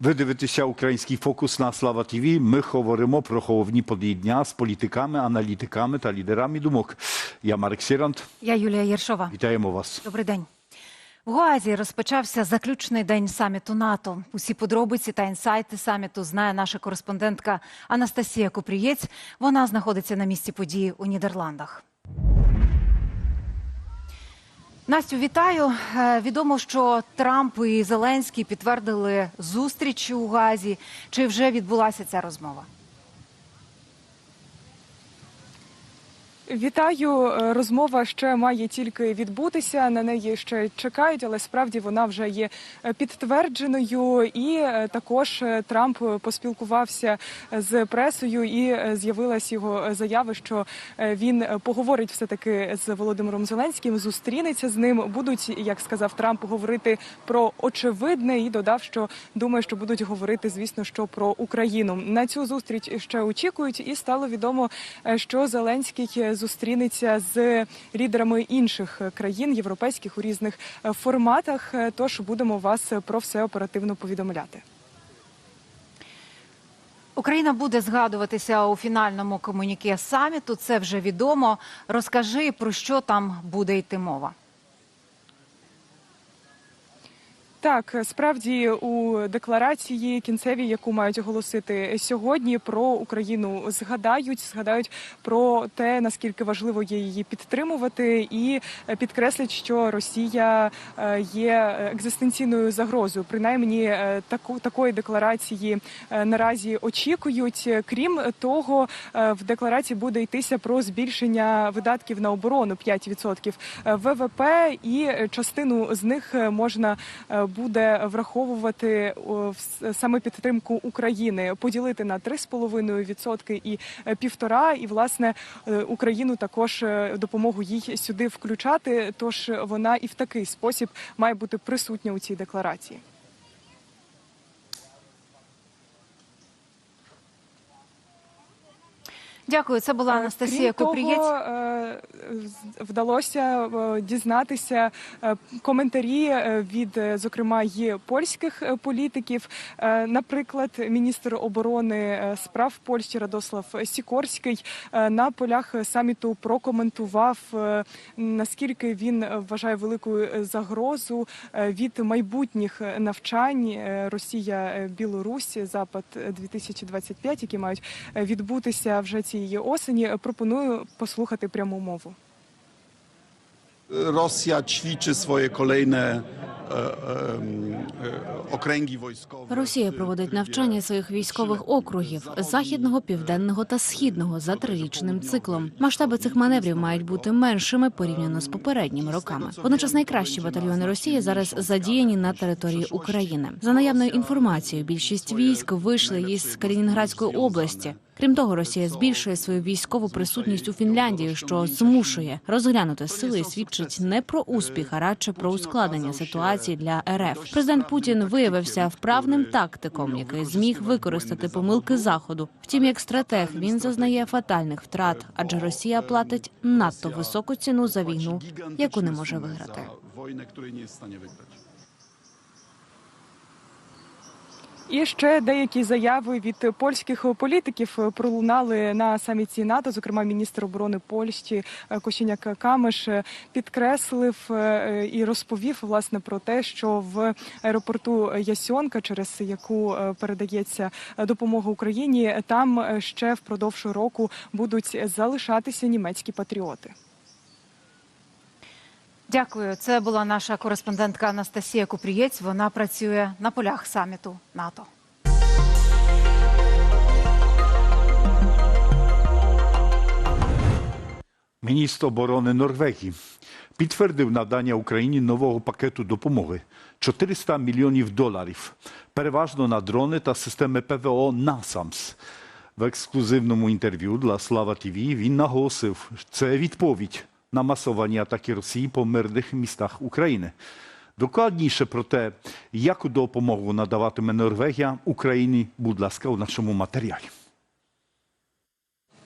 Ви дивитеся український фокус на Слава ТВ. Ми говоримо про головні події дня з політиками, аналітиками та лідерами думок. Я Марк Сірант. Я Юлія Єршова. Вітаємо вас. Добрий день. В Гуазі розпочався заключний день саміту НАТО. Усі подробиці та інсайти саміту знає наша кореспондентка Анастасія Купрієць. Вона знаходиться на місці події у Нідерландах. Настю, вітаю. Е, Відомо, що Трамп і Зеленський підтвердили зустріч у Газі. Чи вже відбулася ця розмова? Вітаю. Е, Розмова ще має тільки відбутися. На неї ще чекають, але справді вона вже є е, підтвердженою. І е, також Трамп поспілкувався з пресою, і з'явилась його заява, що він поговорить все таки з Володимиром Зеленським, зустрінеться з ним. Будуть, як сказав Трамп, говорити про очевидне і додав, що думає, що будуть говорити, звісно, що про Україну. На цю зустріч ще очікують, і стало відомо, що Зеленський зустрінеться з лідерами інших країн європейських у різних е, форматах. Е, Тож будемо вас про все оперативно повідомляти. Україна буде згадуватися у фінальному комуніке саміту. Це вже відомо. Розкажи про що там буде йти мова. Так, справді у декларації кінцевій, яку мають оголосити сьогодні, про Україну згадають, згадають про те, наскільки важливо є її підтримувати, і підкреслять, що Росія е, є екзистенційною загрозою. Принаймні, е, таку такої декларації е, наразі очікують. Крім того, в декларації буде йтися про збільшення видатків на оборону 5% ВВП, і частину з них можна буде враховувати саме підтримку України, поділити на 3,5% і е, півтора. І власне е, Україну також е, допомогу їй сюди включати. Тож вона і в такий спосіб має бути присутня у цій декларації. Дякую. Це була Анастасія Крім Купрієць. того, е, вдалося е, дізнатися е, коментарі е, від, е, зокрема, і польських е, політиків. Е, Наприклад, міністр оборони е, справ Польщі Радослав Сікорський е, на полях саміту прокоментував, е, наскільки він вважає велику е, загрозу е, від майбутніх навчань е, Росія, е, Білорусь, Запад 2025, які мають е, відбутися вже цієї осені. Пропоную послухати пряму мову. Rosja ćwiczy swoje kolejne e, em, e, okręgi wojskowe. Росія проводить навчання своїх військових округів західного, південного та східного за трирічним циклом. Масштаби цих маневрів мають бути меншими порівняно з попередніми роками. Водночас найкращі батальйони Росії зараз задіяні на території України. За наявною інформацією, більшість військ вийшли із Калінінградської області. Крім того, Росія збільшує свою військову присутність у Фінляндії, що змушує розглянути сили і свідчить не про успіх, а радше про ускладнення ситуації для РФ. Президент Путін виявився вправним тактиком, який зміг використати помилки заходу. Втім, як стратег він зазнає фатальних втрат, адже Росія платить надто високу ціну за війну, яку не може виграти. І ще деякі заяви від польських політиків пролунали на саміті НАТО. Зокрема, міністр оборони Польщі е, Кощеняк Камиш е, підкреслив е, і розповів власне про те, що в аеропорту Ясьонка, через яку передається допомога Україні, там ще впродовж року будуть залишатися німецькі патріоти. Дякую. Це була наша кореспондентка Анастасія Купрієць. Вона працює на полях саміту НАТО. Міністр оборони Норвегії підтвердив надання Україні нового пакету допомоги 400 мільйонів доларів, переважно на дрони та системи ПВО «Насамс». В ексклюзивному інтерв'ю для Слава ТВ він наголосив, це відповідь на масовані атаки Росії по мирних містах України. Докладніше про те, яку допомогу надаватиме Норвегія Україні, будь ласка, у нашому матеріалі. Thank you for opportunity to talk to you. And I know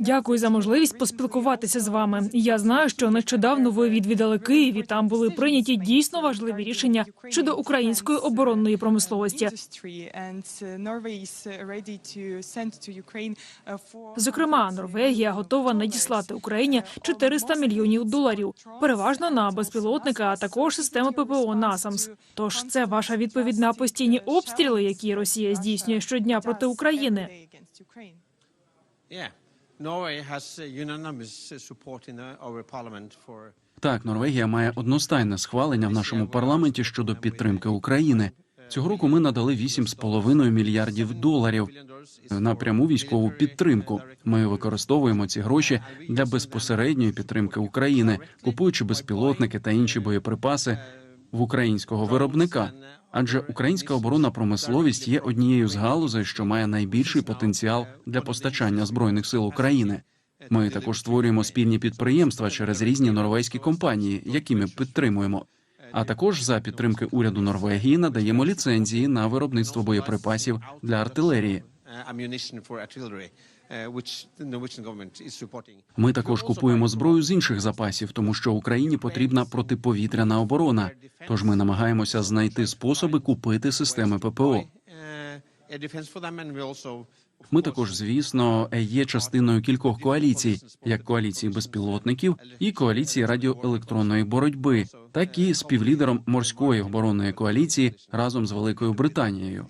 Дякую за можливість поспілкуватися з вами. Я знаю, що нещодавно ви відвідали Київ і там були прийняті дійсно важливі рішення щодо української оборонної промисловості. Зокрема, Норвегія готова надіслати Україні 400 мільйонів доларів, переважно на безпілотники, а також системи ППО НАСАМС. Тож це ваша відповідь на постійні обстріли, які Росія здійснює щодня проти України. Yeah, Norway has unanimous support in uh, our parliament for Так, Норвегія має одностайне схвалення в нашому парламенті щодо підтримки України. Цього року ми надали 8,5 мільярдів доларів на пряму військову підтримку. Ми використовуємо ці гроші для безпосередньої підтримки України, купуючи безпілотники та інші боєприпаси в українського виробника. Адже українська оборонна промисловість є однією з галузей, що має найбільший потенціал для постачання збройних сил України. Ми також створюємо спільні підприємства через різні норвезькі компанії, які ми підтримуємо. А також за підтримки уряду Норвегії надаємо ліцензії на виробництво боєприпасів для артилерії. Supporting. Ми також купуємо зброю з інших запасів, тому що Україні потрібна протиповітряна оборона. Тож ми намагаємося знайти способи купити системи ППО. Also Ми також, звісно, є частиною кількох коаліцій, як коаліції безпілотників і коаліції радіоелектронної боротьби, так і співлідером морської оборонної коаліції разом з Великою Британією.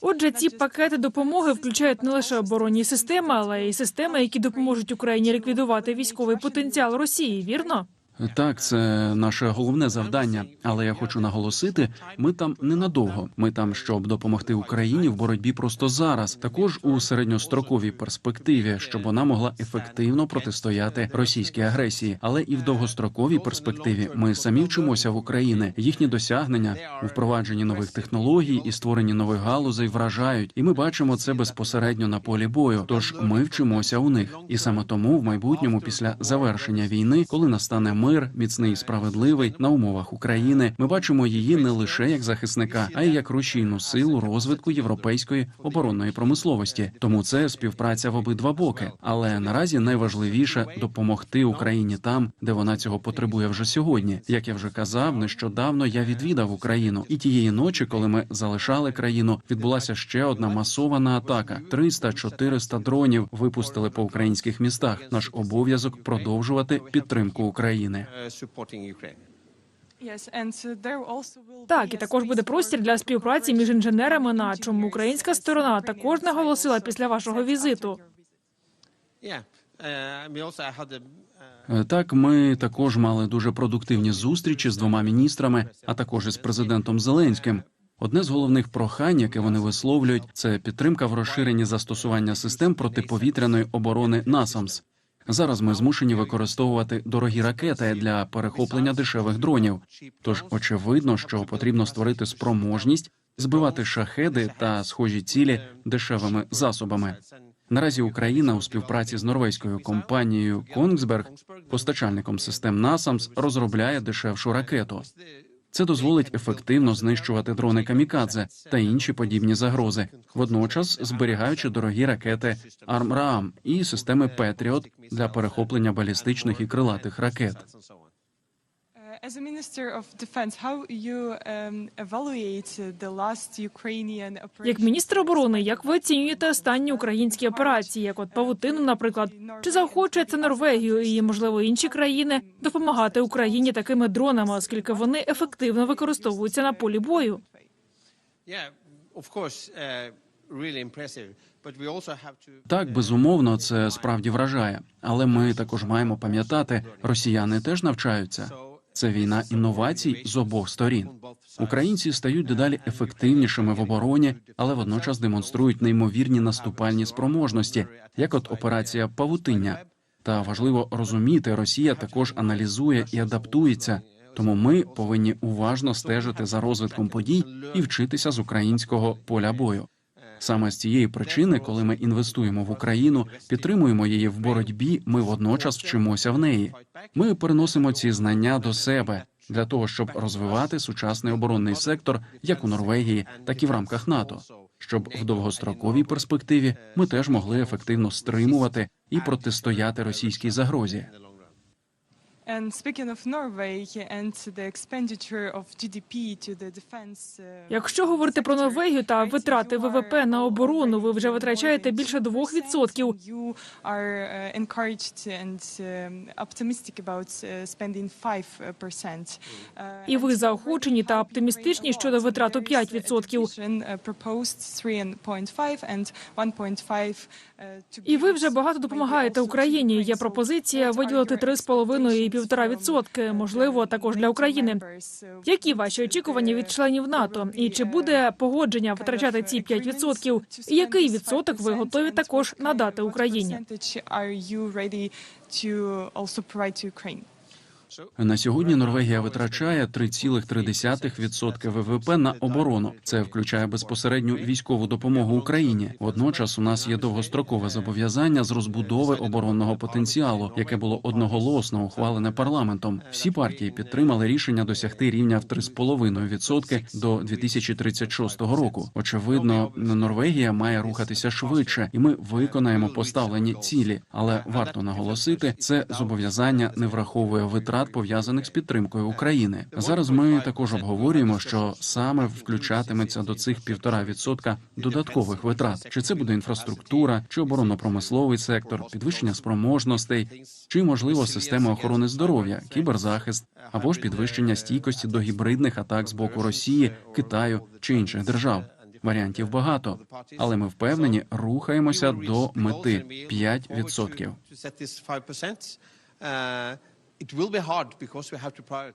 Отже, not ці пакети допомоги включають не лише оборонні системи, але й системи, які допоможуть Україні ліквідувати військовий потенціал Росії. Вірно? Так, це наше головне завдання. Але я хочу наголосити, ми там ненадовго. Ми там, щоб допомогти Україні в боротьбі просто зараз, також у середньостроковій перспективі, щоб вона могла ефективно протистояти російській агресії. Але і в довгостроковій перспективі ми самі вчимося в Україні. Їхні досягнення у впровадженні нових технологій і створенні нових галузей вражають, і ми бачимо це безпосередньо на полі бою. Тож ми вчимося у них, і саме тому в майбутньому, після завершення війни, коли настане мир, міцний і справедливий на умовах України, ми бачимо її не лише як захисника, а й як рушійну силу розвитку європейської оборонної промисловості. Тому це співпраця в обидва боки. Але наразі найважливіше допомогти Україні там, де вона цього потребує вже сьогодні. Як я вже казав, нещодавно я відвідав Україну, і тієї ночі, коли ми залишали країну, відбулася ще одна масована атака. 300-400 дронів випустили по українських містах. Наш обов'язок продовжувати підтримку України. Yes, and uh, Так, і також буде простір для співпраці між інженерами, на чому українська сторона також наголосила після вашого візиту. uh, uh, Е, Так, ми також мали дуже продуктивні зустрічі з двома міністрами, а також із президентом Зеленським. Одне з головних прохань, яке вони висловлюють, це підтримка в розширенні застосування систем протиповітряної оборони НАСАМС. Зараз ми змушені використовувати дорогі ракети для перехоплення дешевих дронів. Тож очевидно, що потрібно створити спроможність збивати шахеди та схожі цілі дешевими засобами. Наразі Україна у співпраці з норвезькою компанією Kongsberg, постачальником систем NASAMS, розробляє дешевшу ракету. Це дозволить ефективно знищувати дрони камікадзе та інші подібні загрози, водночас зберігаючи дорогі ракети ARM-RAM і системи Петріот для перехоплення балістичних і крилатих ракет. Uh, As a Minister of Defense, how you um, evaluate the last Ukrainian operation? Як міністр оборони, як ви оцінюєте останні українські операції, як от павутину, наприклад, чи заохочує це Норвегію і можливо інші країни допомагати Україні такими дронами, оскільки вони ефективно використовуються на полі бою? uh, Так, безумовно, це справді вражає. Але ми також маємо пам'ятати, росіяни теж навчаються. Це війна інновацій з обох сторін. Українці стають дедалі ефективнішими в обороні, але водночас демонструють неймовірні наступальні спроможності, як от операція Павутиння. Та важливо розуміти, Росія також аналізує і адаптується. Тому ми повинні уважно стежити за розвитком подій і вчитися з українського поля бою. Саме з цієї причини, коли ми інвестуємо в Україну, підтримуємо її в боротьбі, ми водночас вчимося в неї. Ми переносимо ці знання до себе. для того, щоб розвивати сучасний оборонний сектор як у Норвегії, так і в рамках НАТО, щоб в довгостроковій перспективі ми теж могли ефективно стримувати і протистояти російській загрозі. Якщо говорити про Норвегію та витрати ВВП на оборону, ви вже витрачаєте більше 2%. You are uh, encouraged and um, optimistic about uh, spending 5%. Uh, І ви заохочені та оптимістичні щодо витрат у 5%. uh, proposed 3.5 and 1.5 uh, to І ви вже багато допомагаєте Україні. Є пропозиція виділити 3,5 і 1,5 відсотки, можливо, також для України. Які ваші очікування від членів НАТО? І чи буде погодження витрачати ці 5 відсотків? І який відсоток ви готові також надати Україні? На сьогодні Норвегія витрачає 3,3% ВВП на оборону. Це включає безпосередню військову допомогу Україні. Водночас у нас є довгострокове зобов'язання з розбудови оборонного потенціалу, яке було одноголосно ухвалене парламентом. Всі партії підтримали рішення досягти рівня в 3,5% до 2036 року. Очевидно, Норвегія має рухатися швидше, і ми виконаємо поставлені цілі. Але варто наголосити, це зобов'язання не враховує витрат пов'язаних з підтримкою України. Зараз ми також обговорюємо, що саме включатиметься до цих півтора відсотка додаткових витрат. Чи це буде інфраструктура, чи оборонно-промисловий сектор, підвищення спроможностей, чи можливо система охорони здоров'я, кіберзахист або ж підвищення стійкості до гібридних атак з боку Росії, Китаю чи інших держав. Варіантів багато, але ми впевнені, рухаємося до мети 5%.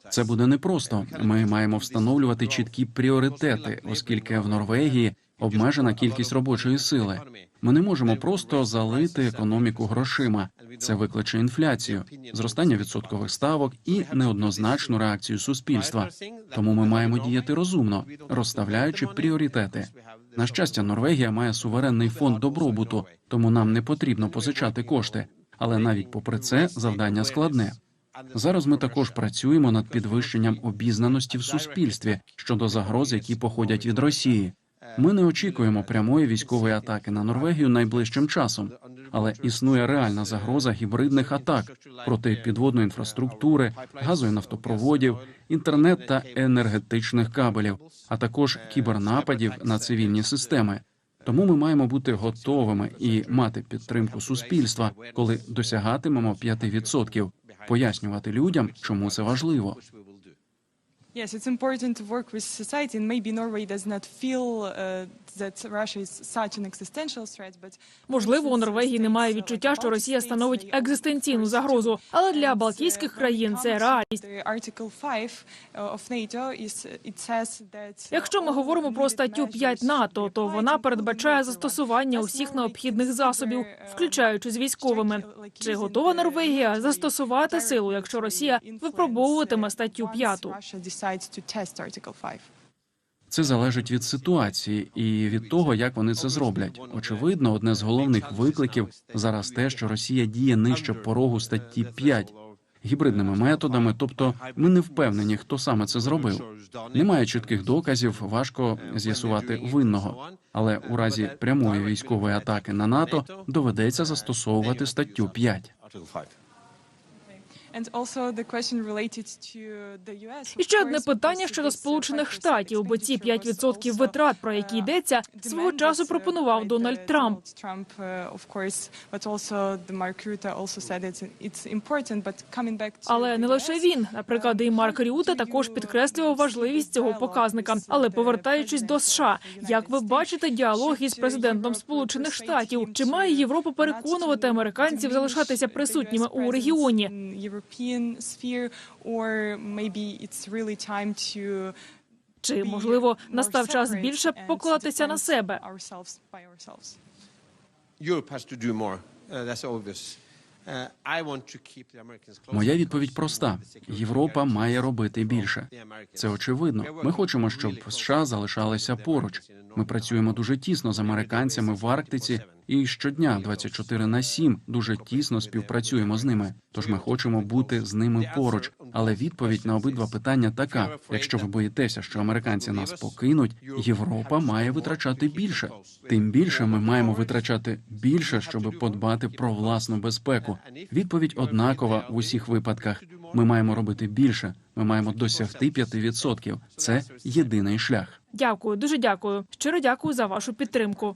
Це буде непросто. Ми маємо встановлювати чіткі пріоритети, оскільки в Норвегії обмежена кількість робочої сили. Ми не можемо просто залити економіку грошима. Це викличе інфляцію, зростання відсоткових ставок і неоднозначну реакцію суспільства. Тому ми маємо діяти розумно, розставляючи пріоритети. На щастя, Норвегія має суверенний фонд добробуту, тому нам не потрібно позичати кошти. Але навіть попри це завдання складне. Зараз ми також працюємо над підвищенням обізнаності в суспільстві щодо загроз, які походять від Росії. Ми не очікуємо прямої військової атаки на Норвегію найближчим часом, але існує реальна загроза гібридних атак проти підводної інфраструктури, газу нафтопроводів, інтернет та енергетичних кабелів, а також кібернападів на цивільні системи. Тому ми маємо бути готовими і мати підтримку суспільства, коли досягатимемо 5%, пояснювати людям, чому це важливо. Yes, it's important to work with society, and maybe Norway does not feel uh, that Russia is such an existential threat, but Можливо, у Норвегії немає відчуття, що Росія становить екзистенційну загрозу, але для Балтійських країн це реальність. The Article 5 of NATO is it says that Якщо ми говоримо про статтю 5 НАТО, то вона передбачає застосування усіх необхідних засобів, включаючи з військовими. Чи готова Норвегія застосувати силу, якщо Росія випробовуватиме статтю 5? Russia decides to test Article 5. Це залежить від ситуації і від того, як вони це зроблять. Очевидно, одне з головних викликів зараз те, що Росія діє нижче порогу статті 5 гібридними методами. Тобто, ми не впевнені, хто саме це зробив. Немає чітких доказів, важко з'ясувати винного. Але у разі прямої військової атаки на НАТО доведеться застосовувати статтю 5. And also the question related to the US. І ще одне питання щодо сполучених штатів, бо ці 5% витрат, про які йдеться, свого часу пропонував Дональд Трамп. Uh, Але не лише він, наприклад, і Марк Рюте також підкреслював важливість цього показника. Але повертаючись до США, як ви бачите діалог із президентом Сполучених Штатів, чи має Європа переконувати американців залишатися присутніми у регіоні? European sphere, or maybe it's really time to Чи можливо настав час більше покладатися на себе? Europe has to do more. Uh, that's obvious. Close Моя відповідь проста: Європа має робити більше. Це очевидно. Ми хочемо, щоб США залишалися поруч. Ми працюємо дуже тісно з американцями в Арктиці і щодня 24 на 7 дуже тісно співпрацюємо з ними. Тож ми хочемо бути з ними поруч. Але відповідь на обидва питання така: якщо ви боїтеся, що американці нас покинуть, Європа має витрачати більше. Тим більше ми маємо витрачати більше, щоб подбати про власну безпеку. Відповідь однакова в усіх випадках. Ми маємо робити більше. Ми маємо досягти 5%. Це єдиний шлях. Дякую, дуже дякую. Щиро дякую за вашу підтримку.